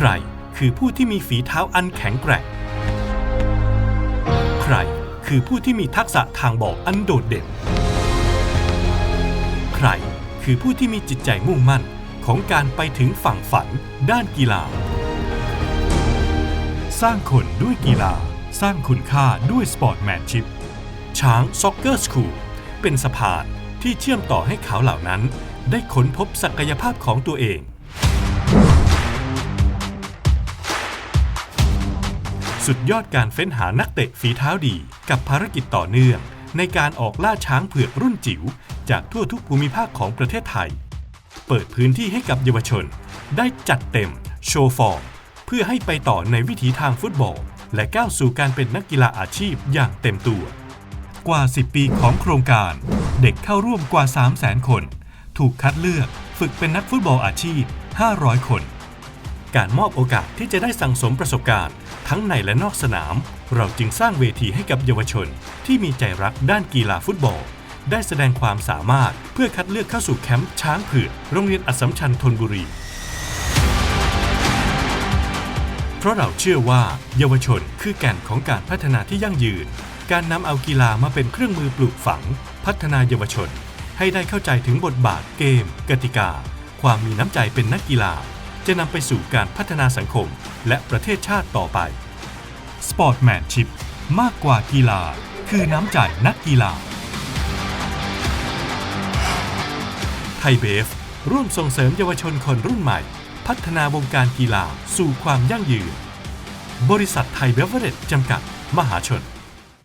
ใครคือผู้ที่มีฝีเท้าอันแข็งแกร่ง ใครคือผู้ที่มีทักษะทางบอกอันโดดเด่น ใครคือผู้ที่มีจิตใจมุ่งมั่นของการไปถึงฝั่งฝันด้านกีฬา สร้างคนด้วยกีฬา สร้างคุณค่าด้วยสปอร์ตแมนชิพ ช้างซ็อกเกอร์สคูลเป็นสะพานที่เชื่อมต่อให้เขาเหล่านั้น ได้ค้นพบศักยภาพของตัวเอง สุดยอดการเฟ้นหานักเตะฝีเท้าดี กับภารกิจต่อเนื่อง ในการออกล่าช้างเผือกรุ่นจิ๋วจากทั่วทุกภูมิภาคของประเทศไทย เปิดพื้นที่ให้กับเยาวชน ได้จัดเต็ม โชว์ฟอร์ม เพื่อให้ไปต่อในวิถีทางฟุตบอล และก้าวสู่การเป็นนักกีฬาอาชีพอย่างเต็มตัว กว่า 10 ปีของโครงการ เด็กเข้าร่วมกว่า 300,000 คน ถูกคัดเลือกฝึกเป็นนักฟุตบอลอาชีพ 500 คน การมอบโอกาสที่จะได้สั่งสมประสบการณ์ ทั้งในและนอกสนาม เราจึงสร้างเวทีให้กับเยาวชน ที่มีใจรักด้านกีฬาฟุตบอล ได้แสดงความสามารถเพื่อคัดเลือกเข้าสู่แคมป์ช้างเผือกโรงเรียนอัสสัมชัญธนบุรี เพราะเราเชื่อว่าเยาวชนคือแก่นของการพัฒนาที่ยั่งยืน การนำเอากีฬามาเป็นเครื่องมือปลูกฝัง พัฒนาเยาวชน ให้ได้เข้าใจถึงบทบาทเกม กติกา ความมีน้ำใจเป็นนักกีฬา จะนำไปสู่การพัฒนาสังคมและประเทศชาติต่อไป Sportmanship มากกว่ากีฬา คือน้ำใจนักกีฬา ไทยเบฟ ร่วมส่งเสริมเยาวชนคนรุ่นใหม่ พัฒนาวงการกีฬาสู่ความยั่งยืน บริษัทไทยเบฟเวอเรจจำกัด มหาชน